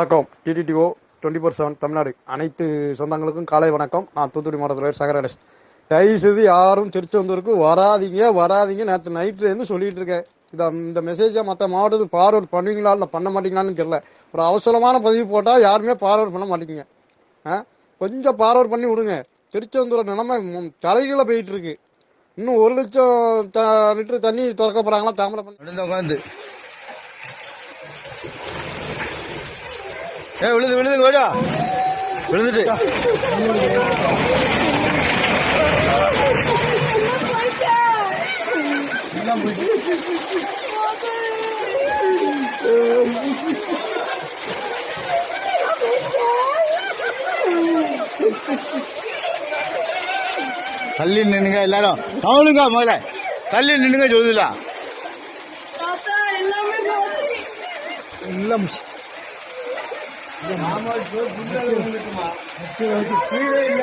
வணக்கம். DTTO twenty four seven Tamil Nadu. அனைத்து சொந்தங்களுக்கும் காலை வணக்கம். நான் தூத்துக்குடி மாவட்டத்தில் சகர கணேஷ் தயவு செய்து யாரும் திருச்செந்தூருக்கு வராதீங்க வராதீங்க. நேற்று நைட்லேருந்து சொல்லிட்டு இருக்கேன். இதை இந்த மெசேஜை மற்ற மாவட்டத்துக்கு ஃபார்வர்ட் பண்ணுவீங்களா இல்லை பண்ண மாட்டீங்களான்னு தெரியல. ஒரு அவசரமான பதிவு போட்டால் யாருமே ஃபார்வர்ட் பண்ண மாட்டீங்க. ஆ? கொஞ்சம் ஃபார்வர்ட் பண்ணி விடுங்க. திருச்செந்தூர் நிலமை ம், தலைகீழ போயிட்டு இருக்கு. இன்னும் ஒரு லட்சம் லிட்டர் தண்ணி திறக்க போகிறாங்களா தாமரை பண்ணி உட்காந்து ஏ விழுது விழுது வேடா. விழுந்துட்டு. தள்ளி நின்னுங்க எல்லாரும். அவனுங்க முதல்ல. தள்ளி நின்னுங்க சொல்லுதுல எல்லாமே போச்சு கீழே இல்ல.